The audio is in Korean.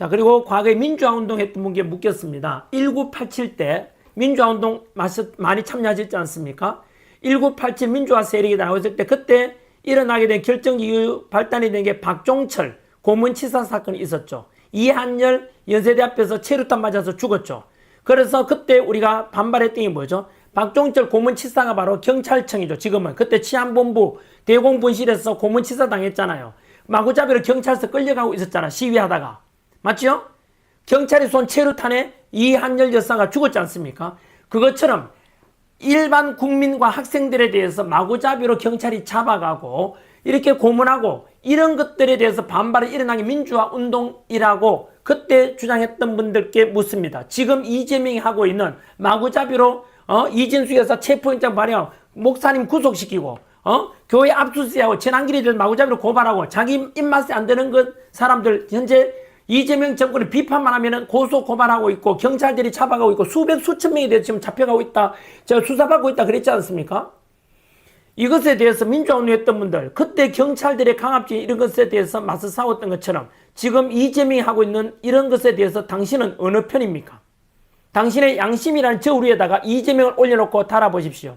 자, 그리고 과거에 민주화 운동 했던 분께 묻겠습니다. 1987 때 민주화 운동 마시- 많이 참여하셨지 않습니까? 1987 민주화 세력이 나왔을 때 그때 일어나게 된 결정 이유 발단이 된 게 박종철 고문치사 사건이 있었죠. 이한열 연세대 앞에서 체류탄 맞아서 죽었죠. 그래서 그때 우리가 반발했던 게 뭐죠? 박종철 고문치사가 바로 경찰청이죠. 지금은 그때 치안본부 대공분실에서 고문치사 당했잖아요. 마구잡이로 경찰서 끌려가고 있었잖아. 시위하다가 맞죠? 경찰이 쏜 체류탄에 이한열 여사가 죽었지 않습니까? 그것처럼 일반 국민과 학생들에 대해서 마구잡이로 경찰이 잡아가고 이렇게 고문하고 이런 것들에 대해서 반발이 일어나게 민주화 운동이라고 그때 주장했던 분들께 묻습니다. 지금 이재명이 하고 있는 마구잡이로 어? 이진수 여사 체포영장 발령 목사님 구속시키고 어? 교회 압수수색하고 재난기리들 마구잡이로 고발하고 자기 입맛에 안 되는 것 사람들 현재 이재명 정권을 비판만 하면은 고소 고발하고 있고 경찰들이 잡아가고 있고 수백 수천 명이 대해서 지금 잡혀가고 있다. 제가 수사받고 있다 그랬지 않습니까? 이것에 대해서 민주화 운동했던 분들 그때 경찰들의 강압적 이런 것에 대해서 맞서 싸웠던 것처럼 지금 이재명이 하고 있는 이런 것에 대해서 당신은 어느 편입니까? 당신의 양심이라는 저 위에다가 이재명을 올려놓고 달아보십시오.